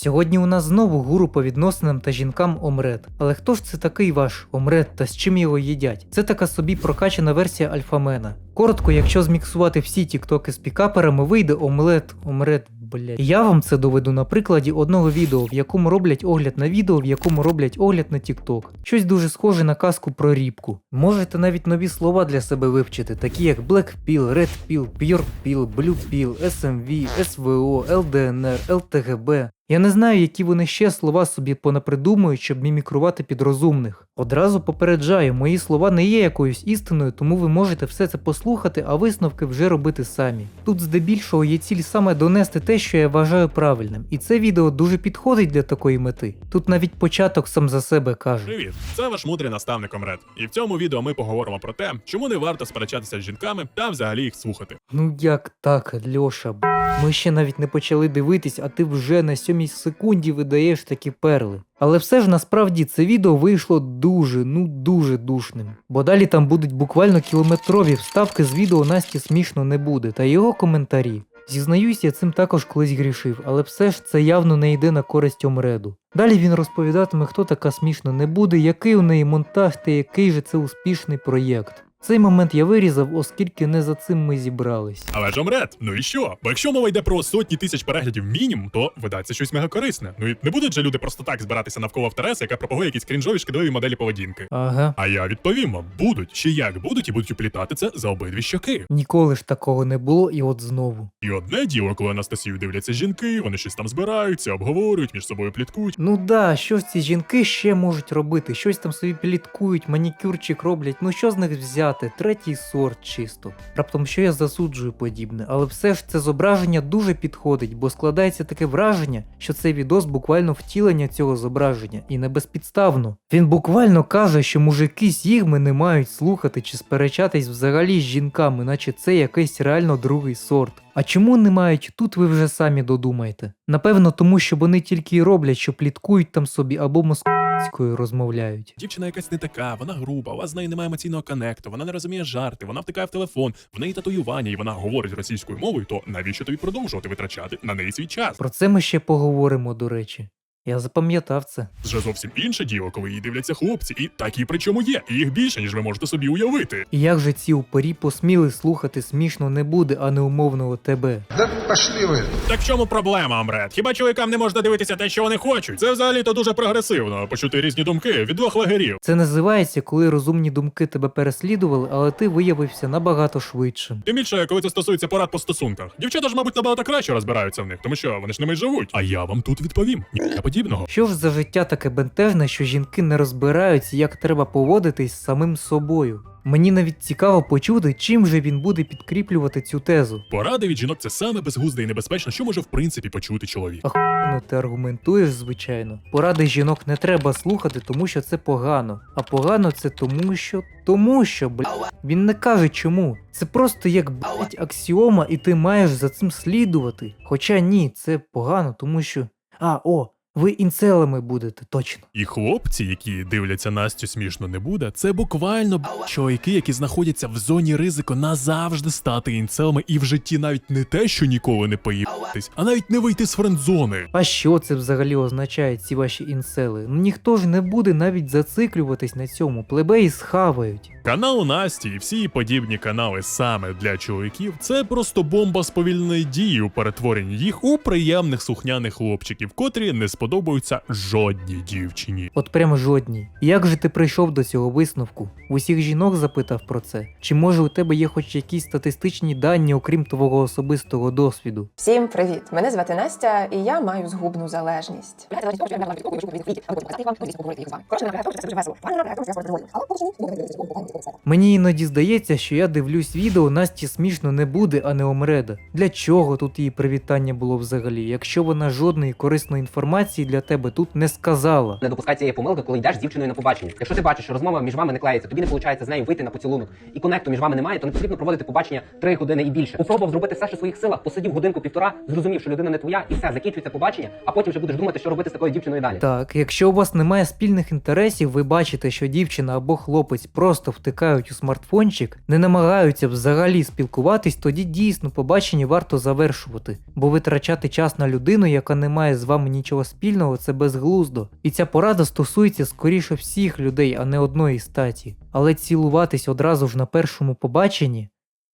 Сьогодні у нас знову гуру по відносинам та жінкам омрет. Але хто ж це такий ваш омрет та з чим його їдять? Це така собі прокачана версія альфамена. Коротко, якщо зміксувати всі тіктоки з пікаперами, вийде омлет, омрет, блять. Я вам це доведу на прикладі одного відео, в якому роблять огляд на відео, в якому роблять огляд на тікток. Щось дуже схоже на казку про рібку. Можете навіть нові слова для себе вивчити, такі як Black Pill, Red Pill, Pure Pill, Blue Pill, SMV, SVO, LDNR, LTGB. Я не знаю, які вони ще слова собі понапридумують, щоб мімікрувати під розумних. Одразу попереджаю, мої слова не є якоюсь істиною, тому ви можете все це послухати, а висновки вже робити самі. Тут здебільшого є ціль саме донести те, що я вважаю правильним, і це відео дуже підходить для такої мети. Тут навіть початок сам за себе каже. Привіт, це ваш мудрий наставник Омред. І в цьому відео ми поговоримо про те, чому не варто сперечатися з жінками та взагалі їх слухати. Ну як так, Льоша? Ми ще навіть не почали дивитись, а ти вже на сьомій секунді видаєш такі перли. Але все ж насправді це відео вийшло дуже, ну дуже душним. Бо далі там будуть буквально кілометрові вставки з відео Насті смішно не буде, та його коментарі. Зізнаюсь, я цим також колись грішив, але все ж це явно не йде на користь Омреду. Далі він розповідатиме, хто така смішно не буде, який у неї монтаж та який же це успішний проєкт. Цей момент я вирізав, оскільки не за цим ми зібрались. Але ж Омред, ну і що? Бо якщо мова йде про сотні тисяч переглядів мінімум, то видається щось мега корисне. Ну і не будуть же люди просто так збиратися навколо автореса, яка пропагує якісь крінжові шкідливі моделі поведінки. Ага. А я відповім вам, будуть ще як будуть і будуть уплітати це за обидві щоки. Ніколи ж такого не було, і от знову. І одне діло, коли Анастасію дивляться жінки, вони щось там збираються, обговорюють, між собою пліткують. Ну да, що ці жінки ще можуть робити? Щось там собі пліткують, манікюрчик роблять. Ну що з них взяти? Третій сорт чисто. Раптом що я засуджую подібне, але все ж це зображення дуже підходить, бо складається таке враження, що цей відос буквально втілення цього зображення, і не безпідставно. Він буквально каже, що мужики сігми не мають слухати чи сперечатись взагалі з жінками, наче це якийсь реально другий сорт. А чому не мають тут ви вже самі додумайте? Напевно, тому що вони тільки й роблять, що пліткують там собі або москальською розмовляють. Дівчина якась не така, вона груба, у вас з нею немає емоційного коннекту, вона не розуміє жарти, вона втикає в телефон, в неї татуювання, і вона говорить російською мовою, то навіщо тобі продовжувати витрачати на неї свій час? Про це ми ще поговоримо, до речі. Я запам'ятав це. Вже зовсім інше діло, коли її дивляться хлопці, і такі причому є, і їх більше, ніж ви можете собі уявити. І як же ці упорі посміли слухати смішно не буде, а не умовного тебе. Да пошли вы. Так в чому проблема, Амрет? Хіба чоловікам не можна дивитися те, що вони хочуть? Це взагалі-то дуже прогресивно, почути різні думки від двох лагерів. Це називається, коли розумні думки тебе переслідували, але ти виявився набагато швидшим. Тим більше, коли це стосується порад по стосунках. Дівчата ж, мабуть, набагато краще розбираються в них, тому що вони ж ними живуть. А я вам тут відповім. Ніхто подібного. Що ж за життя таке бентежне, що жінки не розбираються, як треба поводитись з самим собою? Мені навіть цікаво почути, чим же він буде підкріплювати цю тезу. Поради від жінок це саме безглузде і небезпечне, що може в принципі почути чоловік. Ахуєнно ти аргументуєш, звичайно. Поради жінок не треба слухати, тому що це погано. А погано це тому, що. Тому що, блядь, він не каже чому. Це просто як блядь, аксіома, і ти маєш за цим слідувати. Хоча ні, це погано, тому що. А, о, ви інцелами будете, точно. І хлопці, які дивляться Настю смішно не буде, це буквально чоловіки, які знаходяться в зоні ризику назавжди стати інцелами і в житті навіть не те, що ніколи не поїбатись, а навіть не вийти з френдзони. А що це взагалі означає, ці ваші інцели? Ну ніхто ж не буде навіть зациклюватись на цьому, плебеї схавають. Канал Насті і всі подібні канали саме для чоловіків це просто бомба сповільної дії у перетворенні їх у приємних сухняних хлопчиків, котрі не сподобаються жодній дівчині. От прямо жодній. Як же ти прийшов до цього висновку? Усіх жінок запитав про це? Чи може у тебе є хоч якісь статистичні дані, окрім твого особистого досвіду? Всім привіт! Мене звати Настя, і я маю згубну залежність. Мені іноді здається, що я дивлюсь відео Насті смішно не буде, а не омреда. Для чого тут її привітання було взагалі, якщо вона жодної корисної інформації інформації для тебе тут не сказала. Не допускай цієї помилки, коли йдеш з дівчиною на побачення. Якщо ти бачиш, що розмова між вами не клеїться, тобі не виходить з нею вийти на поцілунок і конекту між вами немає, то не потрібно проводити побачення три години і більше. Попробував зробити все, що в своїх силах, посидів годинку півтора, зрозумів, що людина не твоя, і все, закінчується побачення, а потім вже будеш думати, що робити з такою дівчиною далі. Так, якщо у вас немає спільних інтересів, ви бачите, що дівчина або хлопець просто втикають у смартфончик, не намагаються взагалі спілкуватись, тоді дійсно побачення варто завершувати, бо витрачати час на людину, яка не має з вами нічого спільного, це безглуздо. І ця порада стосується скоріше всіх людей, а не одної статі. Але цілуватись одразу ж на першому побаченні.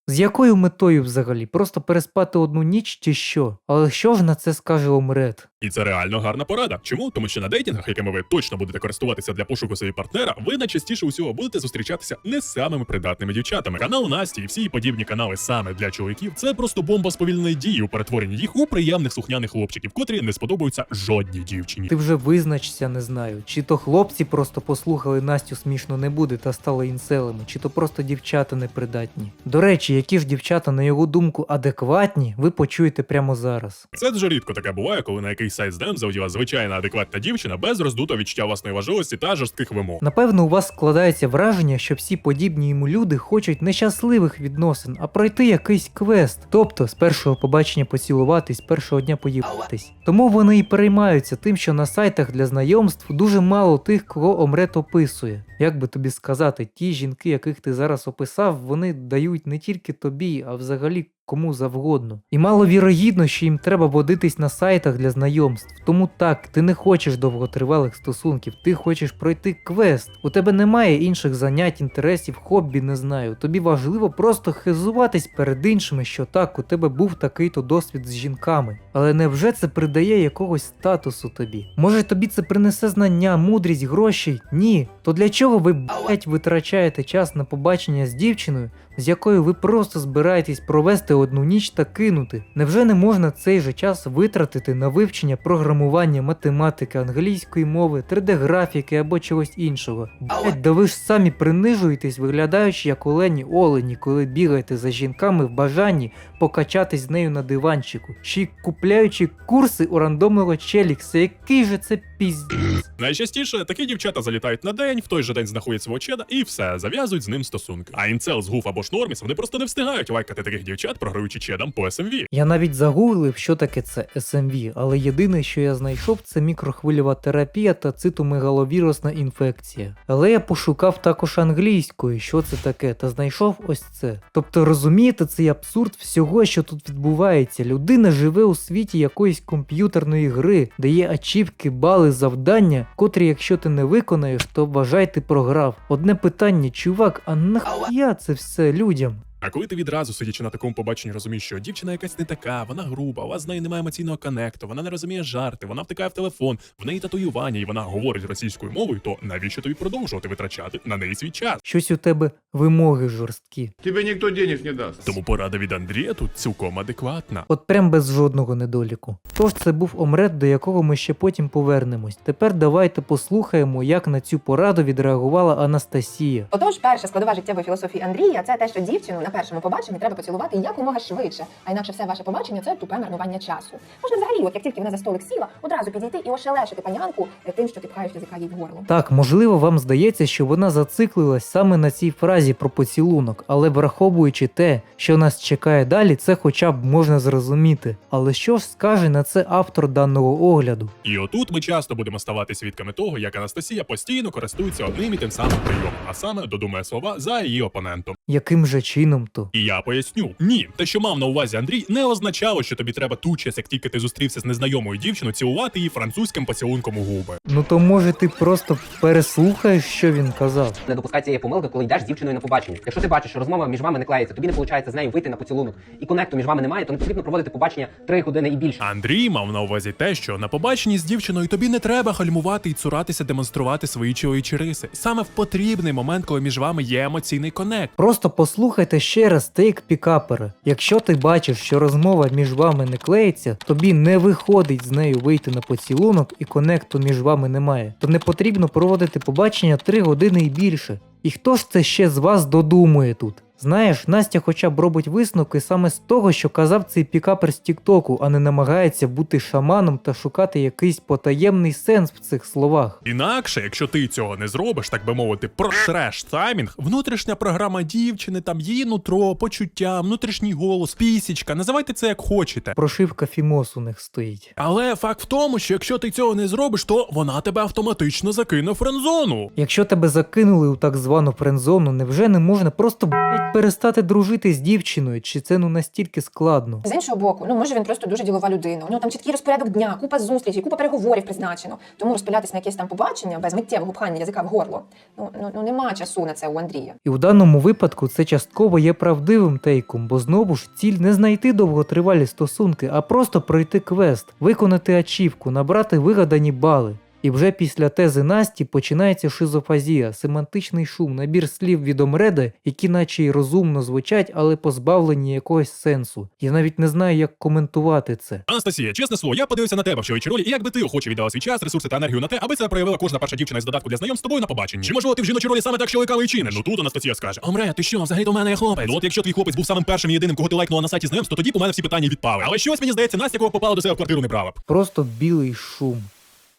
З якою метою взагалі? Просто переспати одну ніч чи що? Але що ж на це скаже Омрет? І це реально гарна порада. Чому? Тому що на дейтингах, якими ви точно будете користуватися для пошуку собі партнера, ви найчастіше усього будете зустрічатися не з самими придатними дівчатами. Канал Насті і всі подібні канали саме для чоловіків це просто бомба сповільної дії у перетворенні їх у приємних слухняних хлопчиків, котрі не сподобаються жодній дівчині. Ти вже визначся, не знаю. Чи то хлопці просто послухали Настю смішно не буде та стали інселами, чи то просто дівчата непридатні. До речі, які ж дівчата, на його думку, адекватні, ви почуєте прямо зараз. Це дуже рідко таке буває, коли на якийсь сайт здем завділа звичайна адекватна дівчина без роздутого відчуття власної важливості та жорстких вимог. Напевно, у вас складається враження, що всі подібні йому люди хочуть не щасливих відносин, а пройти якийсь квест. Тобто з першого побачення поцілуватись, з першого дня поїбатись. Тому вони і переймаються тим, що на сайтах для знайомств дуже мало тих, кого Омрет описує. Як би тобі сказати, ті жінки, яких ти зараз описав, вони дають не тільки тобі, а взагалі кому завгодно. І маловірогідно, що їм треба водитись на сайтах для знайомств. Тому так, ти не хочеш довготривалих стосунків, ти хочеш пройти квест. У тебе немає інших занять, інтересів, хобі, не знаю. Тобі важливо просто хизуватись перед іншими, що так, у тебе був такий-то досвід з жінками. Але невже це придає якогось статусу тобі? Може тобі це принесе знання, мудрість, гроші? Ні. То для чого ви блять витрачаєте час на побачення з дівчиною, з якою ви просто збираєтесь провести одну ніч та кинути. Невже не можна цей же час витратити на вивчення програмування, математики, англійської мови, 3D-графіки або чогось іншого? Блять, да ви ж самі принижуєтесь, виглядаючи як олені олені, коли бігаєте за жінками в бажанні покачатись з нею на диванчику, й купляючи курси у рандомного челікса, який же це піздець. Найчастіше такі дівчата залітають на день, в той же день знаходять свого чеда і все, зав'язують з ним стосунки. А інцел з гуф або ж норміс вони просто не встигають лайкати таких дівчат, програючи чедам по SMV. Я навіть загуглив, що таке це SMV, але єдине, що я знайшов, це мікрохвильова терапія та цитомегаловірусна інфекція. Але я пошукав також англійською, що це таке, та знайшов ось це. Тобто розумієте цей абсурд всього, що тут відбувається. Людина живе у світі якоїсь комп'ютерної гри, де є ачівки, бали, завдання, котрі, якщо ти не виконаєш, то вважай ти програв. Одне питання, чувак, а нахуя це все людям? А коли ти відразу сидячи на такому побаченні, розумієш, що дівчина якась не така, вона груба, у вас з нею немає емоційного коннекту, вона не розуміє жарти, вона втикає в телефон, в неї татуювання, і вона говорить російською мовою, то навіщо тобі продовжувати витрачати на неї свій час? Щось у тебе вимоги жорсткі. Тебе никто денег не даст. Тому порада від Андрія тут цілком адекватна. От прям без жодного недоліку. Тож це був омрет, до якого ми ще потім повернемось. Тепер давайте послухаємо, як на цю пораду відреагувала Анастасія. Отож, перша складова життєвої філософії Андрія це те, що дівчину на першому побаченні треба поцілувати якомога швидше, а інакше все ваше побачення це тупе марнування часу. Можна взагалі, от як тільки вона за столик сіла, одразу підійти і ошелешити панянку е, тим, що ти пхаєш язика їй в горло. Так, можливо, вам здається, що вона зациклилась саме на цій фразі про поцілунок, але враховуючи те, що нас чекає далі, це хоча б можна зрозуміти. Але що ж скаже на це автор даного огляду? І отут ми часто будемо ставати свідками того, як Анастасія постійно користується одним і тим самим прийомом, а саме додумає слова за її опонентом. Яким же чином то? І я поясню: ні, те, що мав на увазі Андрій, не означало, що тобі треба ту час, як тільки ти зустрівся з незнайомою дівчиною, цілувати її французьким поцілунком у губи. Ну то може ти просто переслухаєш, що він казав. Не допускай цієї помилки, коли йдеш з дівчиною на побачення. Якщо ти бачиш, що розмова між вами не клеїться, тобі не виходить з нею вийти на поцілунок і конекту між вами немає, то не потрібно проводити побачення три години і більше. Андрій мав на увазі те, що на побаченні з дівчиною тобі не треба гальмувати і цуратися, демонструвати свої чоловічі риси. Саме в потрібний момент, коли між вами є емоційний конект. Просто послухайте ще раз тейк пікапера. Якщо ти бачиш, що розмова між вами не клеїться, тобі не виходить з нею вийти на поцілунок і конекту між вами немає, то не потрібно проводити побачення 3 години і більше. І хто ж це ще з вас додумує тут? Знаєш, Настя хоча б робить висновки саме з того, що казав цей пікапер з Тіктоку, а не намагається бути шаманом та шукати якийсь потаємний сенс в цих словах. Інакше, якщо ти цього не зробиш, так би мовити, прошреш таймінг, внутрішня програма дівчини, там її нутро, почуття, внутрішній голос, пісічка, називайте це як хочете. Прошивка Фімос у них стоїть. Але факт в тому, що якщо ти цього не зробиш, то вона тебе автоматично закине в френдзону. Якщо тебе закинули у так звану френдзону, невже не можна просто блядь, перестати дружити з дівчиною? Чи це ну настільки складно? З іншого боку, ну може він просто дуже ділова людина. У нього там чіткий розпорядок дня, купа зустрічей, купа переговорів призначено. Тому розпилятись на якесь там побачення без миттєвого пхання язика в горло. Ну ну, ну нема часу на це у Андрія. І у даному випадку це частково є правдивим тейком, бо знову ж ціль не знайти довготривалі стосунки, а просто пройти квест, виконати ачівку, набрати вигадані бали. І вже після тези Насті починається шизофазія, семантичний шум, набір слів від Омреда, які наче й розумно звучать, але позбавлені якогось сенсу. Я навіть не знаю, як коментувати це. Анастасія, чесне слово, я подивився на тебе в чоловічій ролі, і якби ти охоче віддала свій час, ресурси та енергію на те, аби це проявила кожна перша дівчина із додатку для знайомств з тобою на побаченні. Чи можливо ти в жіночій ролі саме так що лайкали і чиниш? Ну тут Анастасія скаже: Омре, ти що, взагалі до мене є хлопець? Ну от якщо твій хлопець був самим першим і єдиним, кого ти лайкнула на сайті знайомств, то тоді у мене всі питання відпали. Але щось мені здається, Настя, кого попала до себе в квартиру, не брала б. Просто білий шум.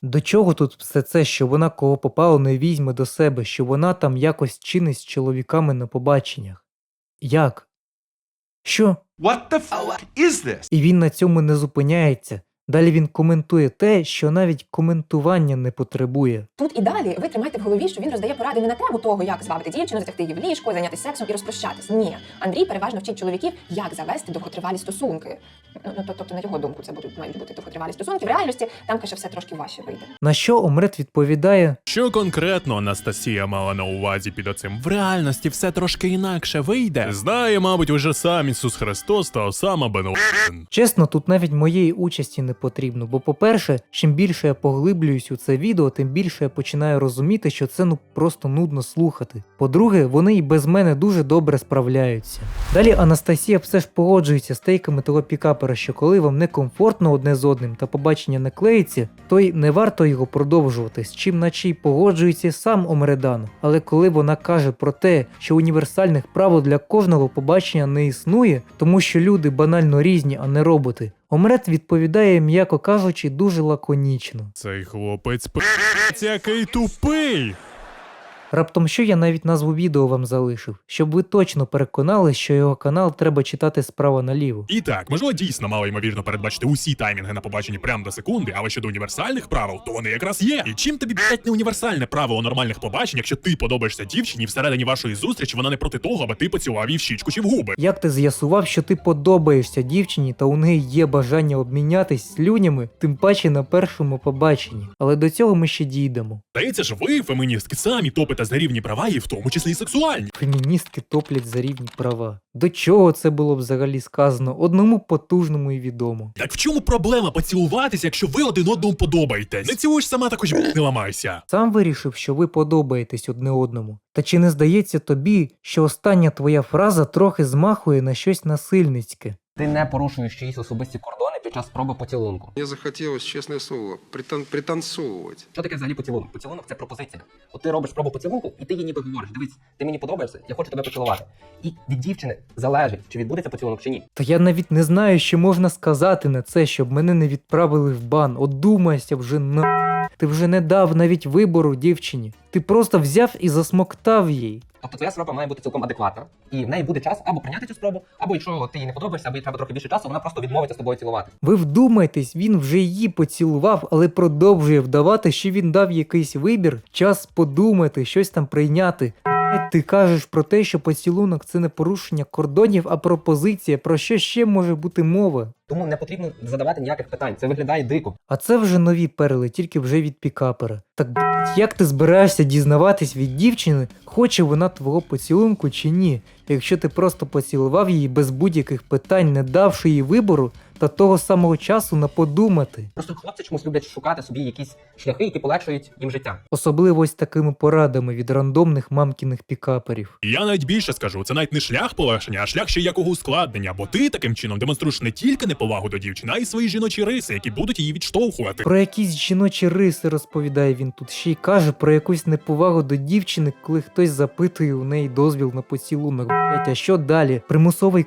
До чого тут все це, що вона кого попало не візьме до себе, що вона там якось чинить з чоловіками на побаченнях? Як? Що? What the fuck is this? І він на цьому не зупиняється. Далі він коментує те, що навіть коментування не потребує. Тут і далі ви тримайте в голові, що він роздає поради не на тему того, як звабити дівчину, затягти її в ліжко, зайнятися сексом і розпрощатись. Ні, Андрій переважно вчить чоловіків, як завести довготривалі стосунки. Ну, ну то- тобто, на його думку, це будуть мають бути довготривалі стосунки. В реальності там каже все трошки важче вийде. На що Омрет відповідає: Що конкретно Анастасія мала на увазі під оцим? В реальності все трошки інакше вийде. Знає, мабуть, уже сам Ісус Христос та Осама Бен чесно, тут навіть моєї участі не потрібно. Бо, по-перше, чим більше я поглиблююсь у це відео, тим більше я починаю розуміти, що це ну просто нудно слухати. По-друге, вони і без мене дуже добре справляються. Далі Анастасія все ж погоджується з тейками того пікапера, що коли вам некомфортно одне з одним та побачення не клеїться, то й не варто його продовжувати, з чим наче й погоджується сам Омредан. Але коли вона каже про те, що універсальних правил для кожного побачення не існує, тому що люди банально різні, а не роботи. Омрет відповідає, м'яко кажучи, дуже лаконічно. Цей хлопець п***ць який тупий. Раптом що я навіть назву відео вам залишив, щоб ви точно переконали, що його канал треба читати справа наліво. І так, можливо, дійсно мало ймовірно передбачити усі таймінги на побаченні прямо до секунди, але щодо універсальних правил, то вони якраз є. І чим тобі блять не універсальне правило нормальних побачень, якщо ти подобаєшся дівчині і всередині вашої зустрічі, вона не проти того, аби ти поцілував її в щічку чи в губи. Як ти з'ясував, що ти подобаєшся дівчині та у неї є бажання обмінятись слюнями, тим паче на першому побаченні. Але до цього ми ще дійдемо. Здається ж, ви, феміністки, самі топите за рівні права, і в тому числі і сексуальні. Феміністки топлять за рівні права. До чого це було взагалі сказано? Одному потужному і відомо. Так в чому проблема поцілуватися, якщо ви один одному подобаєтесь? Не цілуєш сама також не ламайся. Сам вирішив, що ви подобаєтесь одне одному. Та чи не здається тобі, що остання твоя фраза трохи змахує на щось насильницьке? Ти не порушуєш чиїсь особисті кордони під час спроби поцілунку. Мені захотілося, чесне слово, притан- пританцовувати. Що таке взагалі поцілунок? Поцілунок це пропозиція. От ти робиш спробу поцілунку, і ти їй ніби говориш: дивись, ти мені подобаєшся, я хочу тебе поцілувати. І від дівчини залежить, чи відбудеться поцілунок чи ні. Та я навіть не знаю, що можна сказати на це, щоб мене не відправили в бан. Одумайся вже на. Ти вже не дав навіть вибору дівчині. Ти просто взяв і засмоктав їй. Тобто твоя спроба має бути цілком адекватна, і в неї буде час або прийняти цю спробу, або якщо ти їй не подобаєшся, або їй треба трохи більше часу, вона просто відмовиться з тобою цілувати. Ви вдумайтесь, він вже її поцілував, але продовжує вдавати, що він дав якийсь вибір, час подумати, щось там прийняти. Ти кажеш про те, що поцілунок це не порушення кордонів, а пропозиція. Про що ще може бути мова? Тому не потрібно задавати ніяких питань. Це виглядає дико. А це вже нові перли, тільки вже від пікапера. Так як ти збираєшся дізнаватись від дівчини, хоче вона твого поцілунку чи ні? Якщо ти просто поцілував її без будь-яких питань, не давши їй вибору, та того самого часу на подумати. Просто хлопці чомусь люблять шукати собі якісь шляхи, які полегшують їм життя. Особливо ось такими порадами від рандомних мамкіних пікаперів. Я навіть більше скажу, це навіть не шлях полегшення, а шлях ще якого ускладнення, бо ти таким чином демонструєш не тільки неповагу до дівчини, а й свої жіночі риси, які будуть її відштовхувати. Про якісь жіночі риси розповідає він тут ще й каже про якусь неповагу до дівчини, коли хтось запитує у неї дозвіл на поцілунок. Блять, а що далі? Примусовий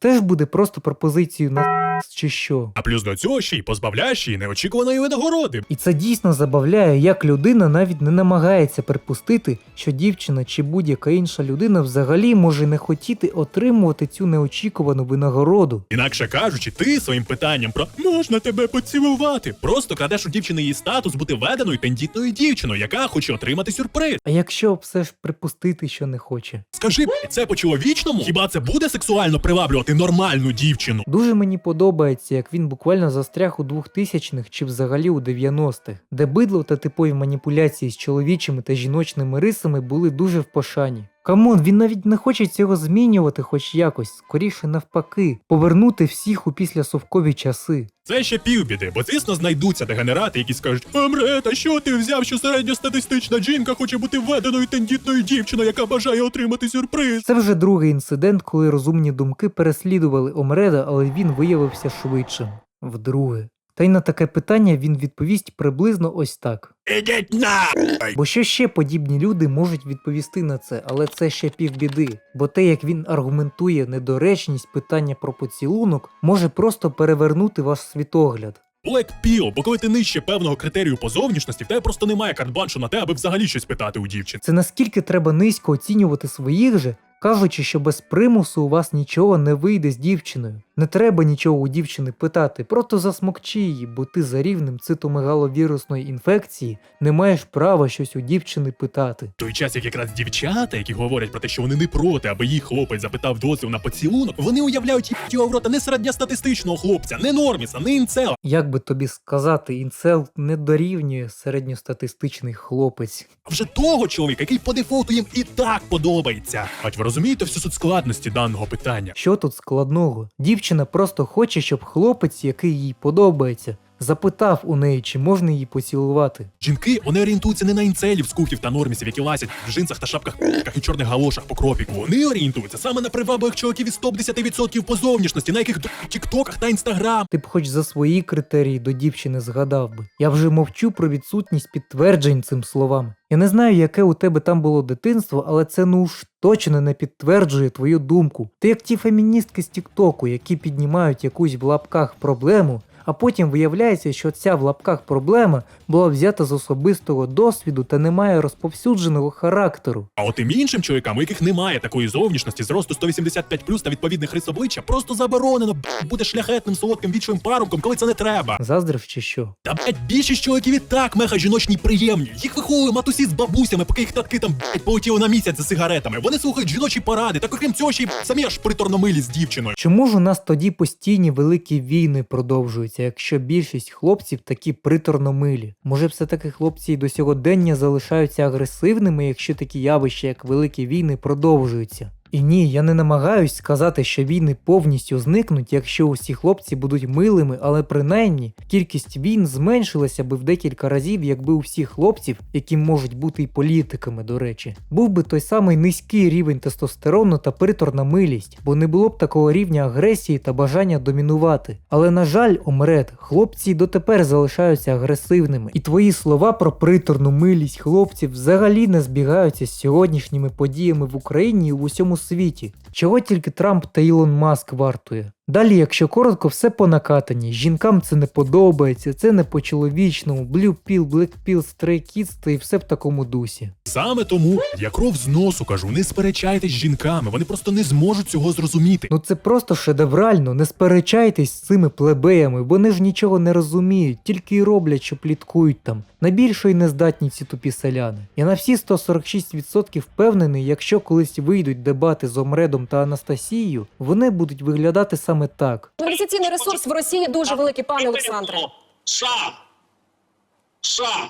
теж буде просто пропозицією на чи що? А плюс до цього ще й позбавляєш її неочікуваної винагороди. І це дійсно забавляє, як людина навіть не намагається припустити, що дівчина чи будь-яка інша людина взагалі може не хотіти отримувати цю неочікувану винагороду. Інакше кажучи, ти своїм питанням про можна тебе поцілувати, просто крадеш у дівчини її статус бути веденою тендітною дівчиною, яка хоче отримати сюрприз. А якщо все ж припустити, що не хоче? Скажи, це по чоловічному? Хіба це буде сексуально приваблювати нормальну дівчину? Дуже мені подобається, як він буквально застряг у 2000-х чи взагалі у 90-х, де бидло та типові маніпуляції з чоловічими та жіночними рисами були дуже в пошані. Камон, він навіть не хоче цього змінювати хоч якось, скоріше навпаки, повернути всіх у післясовкові часи. Це ще півбіди, бо звісно знайдуться дегенерати, які скажуть: Амрет, а що ти взяв, що середньостатистична жінка хоче бути веденою тендітною дівчиною, яка бажає отримати сюрприз? Це вже другий інцидент, коли розумні думки переслідували Омреда, але він виявився швидшим. Вдруге. Та й на таке питання він відповість приблизно ось так. Ідіть на! Бо що ще подібні люди можуть відповісти на це, але це ще півбіди. Бо те, як він аргументує недоречність питання про поцілунок, може просто перевернути ваш світогляд. Black Pill, бо коли ти нижче певного критерію по зовнішності, в тебе просто немає картбаншу на те, аби взагалі щось питати у дівчин. Це наскільки треба низько оцінювати своїх же, кажучи, що без примусу у вас нічого не вийде з дівчиною. Не треба нічого у дівчини питати, просто засмокчи її, бо ти за рівнем цитомегаловірусної інфекції не маєш права щось у дівчини питати. Той час, як якраз дівчата, які говорять про те, що вони не проти, аби їх хлопець запитав дозвіл на поцілунок, вони уявляють їх в рота не середньостатистичного хлопця, не норміса, не інцела. Як би тобі сказати, інцел не дорівнює середньостатистичний хлопець. А вже того чоловіка, який по дефолту їм і так подобається. Ать ви розумієте всю суть складності даного питання? Що тут складного? Дівчина просто хоче, щоб хлопець, який їй подобається, запитав у неї, чи можна її поцілувати. Жінки вони орієнтуються не на інцелів, скуфів та нормісів, які лазять в джинсах та шапках і чорних галошах по кропіку. Вони орієнтуються саме на привабливих чоловіків із топ-10% по зовнішності, на яких тіктоках та інстаграм. Ти б хоч за свої критерії до дівчини згадав би. Я вже мовчу про відсутність підтверджень цим словам. Я не знаю, яке у тебе там було дитинство, але це ну уж точно не підтверджує твою думку. Ти як ті феміністки з Тіктоку, які піднімають якусь в лапках проблему, а потім виявляється, що ця в лапках проблема була взята з особистого досвіду та не має розповсюдженого характеру. А от тим іншим чоловікам, у яких немає такої зовнішності, зросту 185 та відповідних рис обличчя, просто заборонено бути шляхетним солодким вічливим парубком, коли це не треба. Заздрив чи що? Та блять, більшість чоловіків і так мега жіночні приємні. Їх виховує матусі з бабусями, поки їх татки там блять, полетіли на місяць за сигаретами. Вони слухають жіночі поради, так окрім цього ще й самі аж приторно милі з дівчиною. Чому ж у нас тоді постійні великі війни продовжуються, якщо більшість хлопців такі приторно милі? Може все-таки хлопці й до сьогодення залишаються агресивними, якщо такі явища, як великі війни, продовжуються? І ні, я не намагаюсь сказати, що війни повністю зникнуть, якщо усі хлопці будуть милими, але принаймні кількість війн зменшилася би в декілька разів, якби у всіх хлопців, які можуть бути і політиками, до речі, був би той самий низький рівень тестостерону та приторна милість, бо не було б такого рівня агресії та бажання домінувати. Але на жаль, Омред, хлопці дотепер залишаються агресивними, і твої слова про приторну милість хлопців взагалі не збігаються з сьогоднішніми подіями в Україні і в усьому світі. Чого тільки Трамп та Ілон Маск вартує. Далі, якщо коротко, все по накатанні. Жінкам це не подобається, це не по-чоловічному, Blue Pill, Black Pill, Stray Kids та і все в такому дусі. Саме тому я кров з носу кажу, не сперечайтесь з жінками, вони просто не зможуть цього зрозуміти. Ну це просто шедеврально, не сперечайтесь з цими плебеями, вони ж нічого не розуміють, тільки й роблять, що пліткують там. На більше не здатні ці тупі селяни. Я на всі 146% впевнений, якщо колись вийдуть дебати з Омредом та Анастасією, вони будуть виглядати саме так. Інвестиційний ресурс в Росії дуже великий, пане Олександре. Ша! Ша!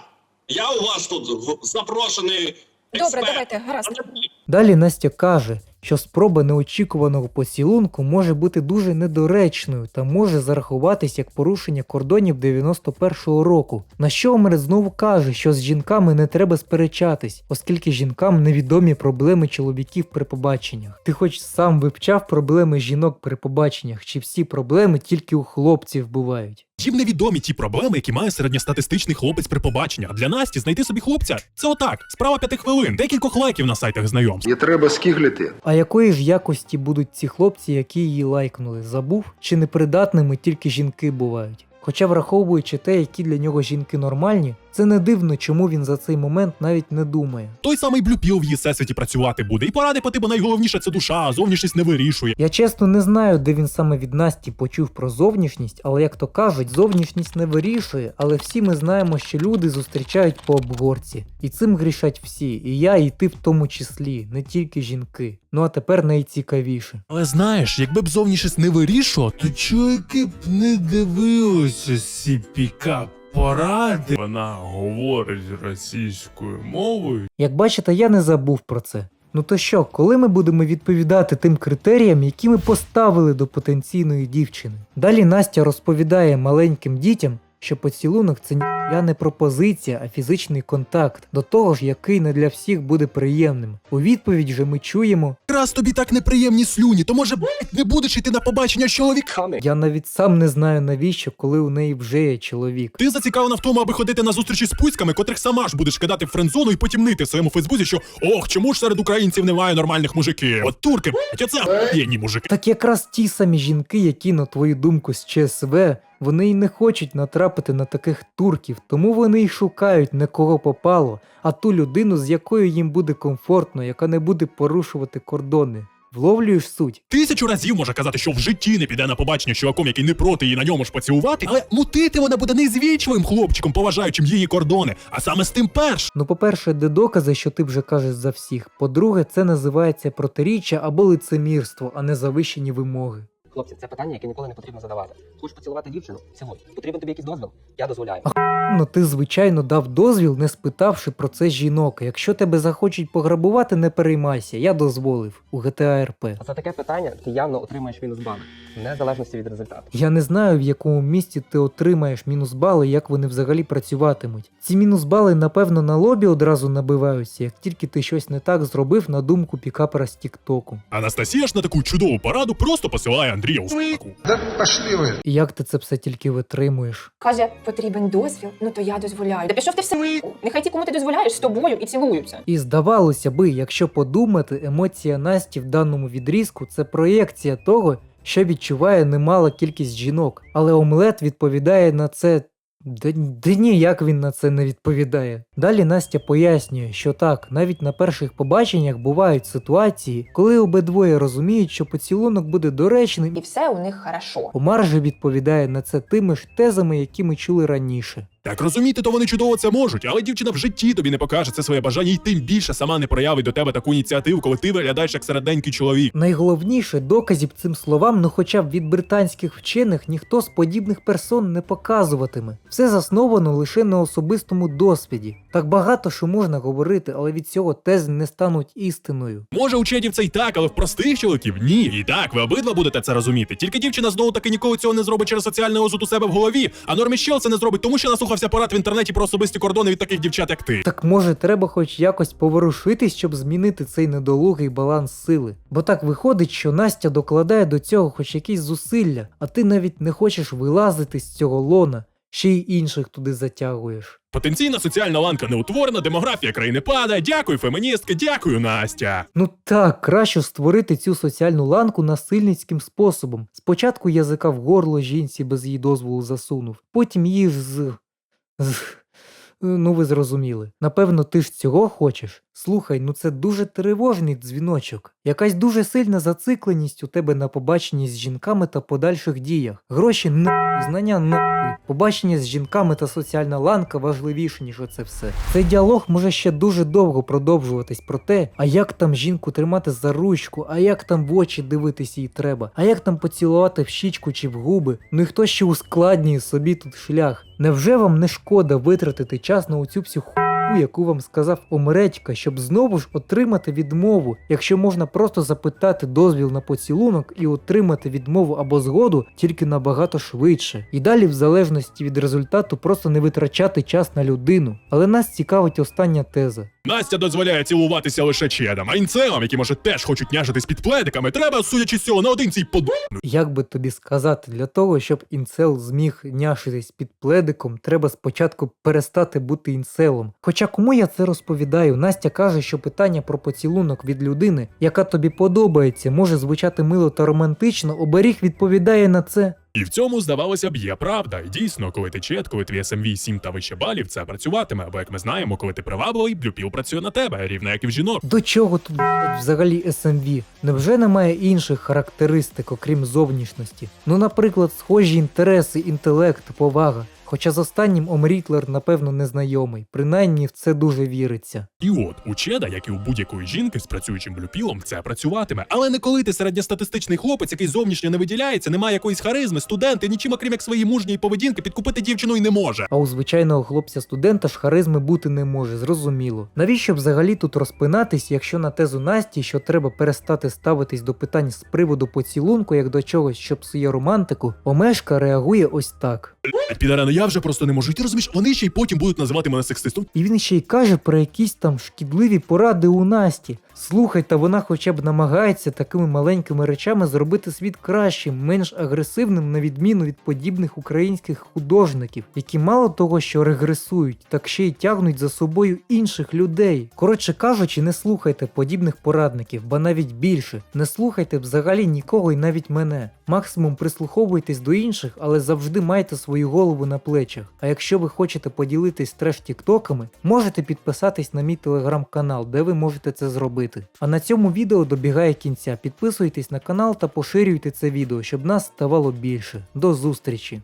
Я у вас тут в- запрошений. Добре, давайте, гаразд. Далі Настя каже, що спроба неочікуваного поцілунку може бути дуже недоречною та може зарахуватись як порушення кордонів 91-го року. На що Омрет знову каже, що з жінками не треба сперечатись, оскільки жінкам невідомі проблеми чоловіків при побаченнях. Ти хоч сам вивчав проблеми жінок при побаченнях, чи всі проблеми тільки у хлопців бувають? Їм невідомі ті проблеми, які має середньостатистичний хлопець при побаченні. А для Насті знайти собі хлопця це отак, справа п'яти хвилин, декількох лайків на сайтах знайомств. Не треба скігліти. А якої ж якості будуть ці хлопці, які її лайкнули? Забув? Чи непридатними тільки жінки бувають? Хоча враховуючи те, які для нього жінки нормальні, це не дивно, чому він за цей момент навіть не думає. Той самий блюпіл в її всесвіті працювати буде. І поради по типу найголовніше це душа, а зовнішність не вирішує. Я чесно не знаю, де він саме від Насті почув про зовнішність, але як то кажуть, зовнішність не вирішує, але всі ми знаємо, що люди зустрічають по обгорці. І цим грішать всі, і я, і ти в тому числі, не тільки жінки. Ну а тепер найцікавіше. Але знаєш, якби б зовнішність не вирішував, то чоловіки б не дивилися ці пікап поради. Вона говорить російською мовою. Як бачите, я не забув про це. Ну то що, коли ми будемо відповідати тим критеріям, які ми поставили до потенційної дівчини? Далі Настя розповідає маленьким дітям, що поцілунок це ніяка не пропозиція, а фізичний контакт, до того ж, який не для всіх буде приємним. У відповідь же ми чуємо: Раз тобі так неприємні слюні, то може блять, не будеш йти на побачення з чоловіками. я навіть сам не знаю навіщо, коли у неї вже є чоловік. Ти зацікавлена в тому, аби ходити на зустрічі з пуськами, котрих сама ж будеш кидати в френдзону і потім нити в своєму фейсбуці, що ох, чому ж серед українців немає нормальних мужиків? От турки, блять, оце охуєнні мужики. Так якраз ті самі жінки, які, на твою думку, з ЧСВ, вони й не хочуть натрапити на таких турків, тому вони й шукають не кого попало, а ту людину, з якою їм буде комфортно, яка не буде порушувати кордони. Вловлюєш суть? Тисячу разів може казати, що в житті не піде на побачення з чуваком, який не проти її на ньому ж поцілувати, але мутити вона буде не з вічливим хлопчиком, поважаючим її кордони, а саме з тим перш. Ну, по-перше, де докази, що ти вже кажеш за всіх. По-друге, це називається протиріччя або лицемірство, а не завищені вимоги. Хлопці, це питання, яке ніколи не потрібно задавати. Хочеш поцілувати дівчину? Цілуй. Потрібен тобі якийсь дозвіл? Я дозволяю. Ну, ти, звичайно, дав дозвіл, не спитавши про це жінок. Якщо тебе захочуть пограбувати, не переймайся, я дозволив у GTA RP. А за таке питання ти явно отримаєш мінус бали, в незалежності від результату. Я не знаю, в якому місці ти отримаєш мінус бали, як вони взагалі працюватимуть. Ці мінус бали, напевно, на лобі одразу набиваються, як тільки ти щось не так зробив на думку пікапера з Тіктоку. Анастасія ж на таку чудову пораду просто посилає Андрія у с**ку. Да пошли ви. І як ти це все тільки витримуєш? Каже, потрібен дозвіл, ну то я дозволяю. Да пішов ти все. Нехай ті, кому ти дозволяєш, з тобою і цілуються. І здавалося би, якщо подумати, емоція Насті в даному відрізку це проєкція того, що відчуває немала кількість жінок. Але омлет відповідає на це. Да, да ніяк він на це не відповідає. Далі Настя пояснює, що так, навіть на перших побаченнях бувають ситуації, коли обидвоє розуміють, що поцілунок буде доречним, І все у них хорошо. Омар же відповідає на це тими ж тезами, які ми чули раніше. Так розуміти, то вони чудово це можуть, але дівчина в житті тобі не покаже це своє бажання, і тим більше сама не проявить до тебе таку ініціативу, коли ти виглядаєш як середненький чоловік. Найголовніше доказів цим словам, ну хоча б від британських вчених ніхто з подібних персон не показуватиме. Все засновано лише на особистому досвіді. Так багато що можна говорити, але від цього тези не стануть істиною. Може, у чедів це й так, але в простих чоловіків ні. І так, ви обидва будете це розуміти. Тільки дівчина знову таки ніколи цього не зробить через соціальний озуд у себе в голові. А Нормі Щел це не зробить, тому що наслухався порад в інтернеті про особисті кордони від таких дівчат, як ти. Так може треба хоч якось поворушитись, щоб змінити цей недолугий баланс сили. Бо так виходить, що Настя докладає до цього хоч якісь зусилля, а ти навіть не хочеш вилазити з цього лона, ще й інших туди затягуєш. Потенційна соціальна ланка не утворена, демографія країни падає. Дякую, феміністки, дякую, Настя. Ну так, краще створити цю соціальну ланку насильницьким способом. Спочатку язика в горло жінці без її дозволу засунув, потім її з. Ну, ви зрозуміли. Напевно, ти ж цього хочеш. Слухай, ну це дуже тривожний дзвіночок. Якась дуже сильна зацикленість у тебе на побаченні з жінками та подальших діях. Гроші на знання на побачення з жінками та соціальна ланка важливіше, ніж оце все. Цей діалог може ще дуже довго продовжуватись про те, а як там жінку тримати за ручку, а як там в очі дивитись їй треба, а як там поцілувати в щічку чи в губи. Ну і хто ще ускладнює собі тут шлях. Невже вам не шкода витратити час на оцю всю ху яку вам сказав Омредька, щоб знову ж отримати відмову, якщо можна просто запитати дозвіл на поцілунок і отримати відмову або згоду тільки набагато швидше. І далі, в залежності від результату, просто не витрачати час на людину. Але нас цікавить остання теза. Настя дозволяє цілуватися лише чедам, а інцелам, які може теж хочуть няжитись під пледиками, треба, судячи з цього, наодинці й подумати. Як би тобі сказати, для того, щоб інцел зміг няшитись під пледиком, треба спочатку перестати бути інцелом. Хоча кому я це розповідаю, Настя каже, що питання про поцілунок від людини, яка тобі подобається, може звучати мило та романтично, оберіг відповідає на це. І в цьому, здавалося б, є правда. І дійсно, коли ти чет, коли твій СМВ 7 та вище балів, це працюватиме. Бо як ми знаємо, коли ти привабливий, блюпіл працює на тебе, рівно як і в жінок. До чого тут взагалі СМВ? Невже немає інших характеристик, окрім зовнішності? Ну, наприклад, схожі інтереси, інтелект, повага. Хоча з останнім Омрітлер, напевно, незнайомий, принаймні в це дуже віриться. І от у чеда, як і у будь-якої жінки з працюючим блюпілом, це працюватиме. Але не коли ти середньостатистичний хлопець, який зовнішньо не виділяється, немає якоїсь харизми, студент і нічим, окрім як своєї мужньої поведінки, підкупити дівчину й не може. А у звичайного хлопця-студента ж харизми бути не може, зрозуміло. Навіщо взагалі тут розпинатись, якщо на тезу Насті, що треба перестати ставитись до питань з приводу поцілунку як до чогось, що псує романтику, Омешка реагує ось так. Підара, ну я вже просто не можу. І ти розумієш, вони ще й потім будуть називати мене сексистом. І він ще й каже про якісь там шкідливі поради у Насті. Слухай, та вона хоча б намагається такими маленькими речами зробити світ кращим, менш агресивним, на відміну від подібних українських художників, які мало того, що регресують, так ще й тягнуть за собою інших людей. Коротше кажучи, не слухайте подібних порадників, ба навіть більше. Не слухайте взагалі нікого і навіть мене. Максимум прислуховуйтесь до інших, але завжди майте свою голову на плечах. А якщо ви хочете поділитись треш тіктоками, можете підписатись на мій телеграм-канал, де ви можете це зробити. А на цьому відео добігає кінця. Підписуйтесь на канал та поширюйте це відео, щоб нас ставало більше. До зустрічі!